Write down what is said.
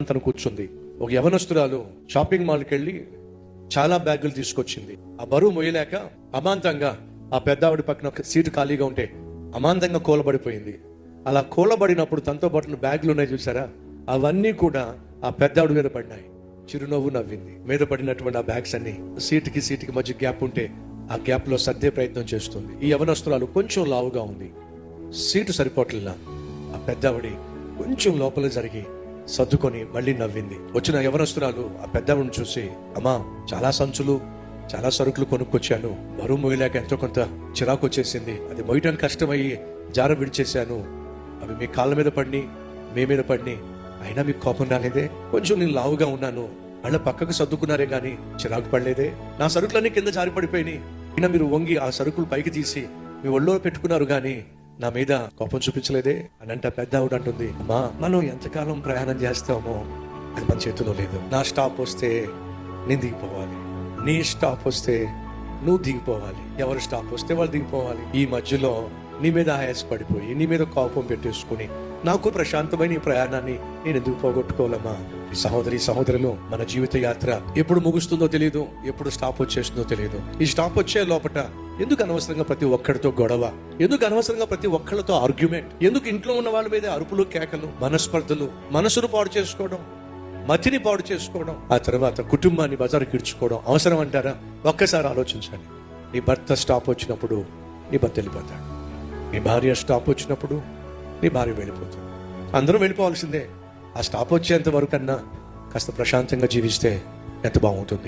తను కూర్చుంది. ఒక యవనస్తురాలు షాపింగ్ మాల్కి వెళ్ళి చాలా బ్యాగులు తీసుకొచ్చింది. ఆ బరువు మొయ్యలేక అమాంతంగా ఆ పెద్దావిడ పక్కన ఒక సీటు ఖాళీగా ఉంటే అమాంతంగా కూలబడిపోయింది. అలా కూలబడినప్పుడు తనతో పాటు బ్యాగులు ఉన్నాయి చూసారా? అవన్నీ కూడా ఆ పెద్దావిడ మీద పడినాయి. చిరునవ్వు నవ్వింది. మీద పడినటువంటి ఆ బ్యాగ్స్ అన్ని సీటుకి సీటుకి మధ్య గ్యాప్ ఉంటే ఆ గ్యాప్లో సర్దే ప్రయత్నం చేస్తుంది. ఈ యవనస్తురాలు కొంచెం లావుగా ఉంది. సీటు సరిపోట్లా ఆ పెద్దావిడి కొంచెం లోపల జరిగి సర్దుకొని మళ్ళీ నవ్వింది. వచ్చిన యవనస్తురాలు ఆ పెద్దవాడిని చూసి అమ్మా చాలా సంచులు చాలా సరుకులు కొనుక్కొచ్చాను. బరువు మోయలేక ఎంతో కొంత చిరాకు వచ్చేసింది. అది మోయడం కష్టమయ్యి జార విడిచేశాను. అవి మీ కాళ్ళ మీద పడిని మీ మీద పడిని. అయినా మీకు కోపం రాలేదే? కొంచెం నేను లావుగా ఉన్నాను. అలా పక్కకు సర్దుకున్నారే కానీ చిరాకు పడలేదే? నా సరుకులన్నీ కింద జారి పడిపోయినాయి. అయినా మీరు వంగి ఆ సరుకులు పైకి తీసి మీ ఒళ్ళో పెట్టుకున్నారు కానీ నా మీద కోపం చూపించలేదే అని అంటే పెద్ద ఆవిడ అంటుంది. అమ్మా మనం ఎంతకాలం ప్రయాణం చేస్తామో అది మన చేతిలో లేదు. నా స్టాప్ వస్తే నేను దిగిపోవాలి. నీ స్టాప్ వస్తే నువ్వు దిగిపోవాలి. ఎవరు స్టాప్ వస్తే వాళ్ళు దిగిపోవాలి. ఈ మధ్యలో నీ మీద ఆయాస పడిపోయి నీ మీద కోపం పెట్టేసుకుని నాకు ప్రశాంతమైన ఈ ప్రయాణాన్ని నేను ఎందుకు పోగొట్టుకోవాలమ్మా? సహోదరి సహోదరులు మన జీవిత యాత్ర ఎప్పుడు ముగుస్తుందో తెలియదు ఎప్పుడు స్టాప్ వచ్చేస్తుందో తెలియదు ఈ స్టాప్ వచ్చే లోపట ఎందుకు అనవసరంగా ప్రతి ఒక్కరితో గొడవ? ఎందుకు అనవసరంగా ప్రతి ఒక్కరితో ఆర్గ్యుమెంట్ ఎందుకు ఇంట్లో ఉన్న వాళ్ళ మీద అరుపులు కేకలు మనస్పర్ధలు మనసును పాడు చేసుకోవడం మతిని పాడు చేసుకోవడం ఆ తర్వాత కుటుంబాన్ని బజారుకి ఇడ్చుకోవడం అవసరం అంటారా? ఒక్కసారి ఆలోచించండి. నీ భర్త స్టాప్ వచ్చినప్పుడు నీ భర్త వెళ్ళిపోతాడు. నీ భార్య స్టాప్ వచ్చినప్పుడు నీ భార్య వెళ్ళిపోతుంది. అందరూ వెళ్ళిపోవాల్సిందే. ఆ స్టాప్ వచ్చేంత వరకు కన్నా కాస్త ప్రశాంతంగా జీవిస్తే ఎంత బాగుంటుంది?